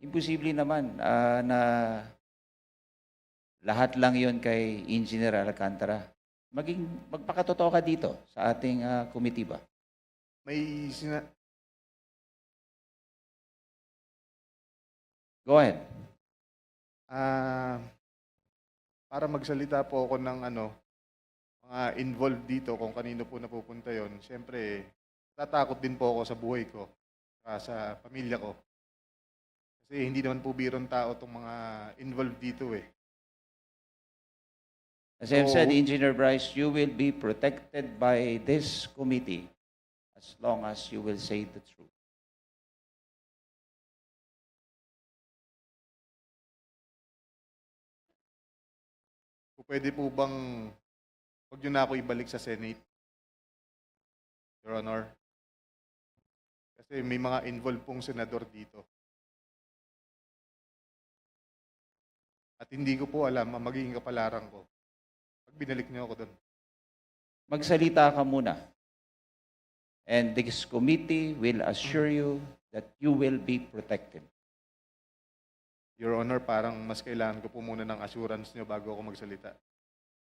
Imposible naman ah, na lahat lang yon kay Engineer Alcantara. Maging magpakatotoo ka dito sa ating ah, committee ba? May sina- Go ahead. ah para magsalita po ako ng ano, mga involved dito kung kanino po napupunta yon. Siyempre, tatakot din po ako sa buhay ko, sa pamilya ko. Kasi hindi naman po birong tao itong mga involved dito eh. As I've said. Engineer Bryce, you will be protected by this committee as long as you will say the truth. Pwede po bang huwag niyo na ako ibalik sa Senate, Your Honor. Kasi may mga involved pong senador dito. At hindi ko po alam ang magiging kapalaran ko. Pag binalik niyo ako doon. Magsalita ka muna. And this committee will assure you that you will be protected. Your Honor, parang mas kailangan ko po muna ng assurance niyo bago ako magsalita.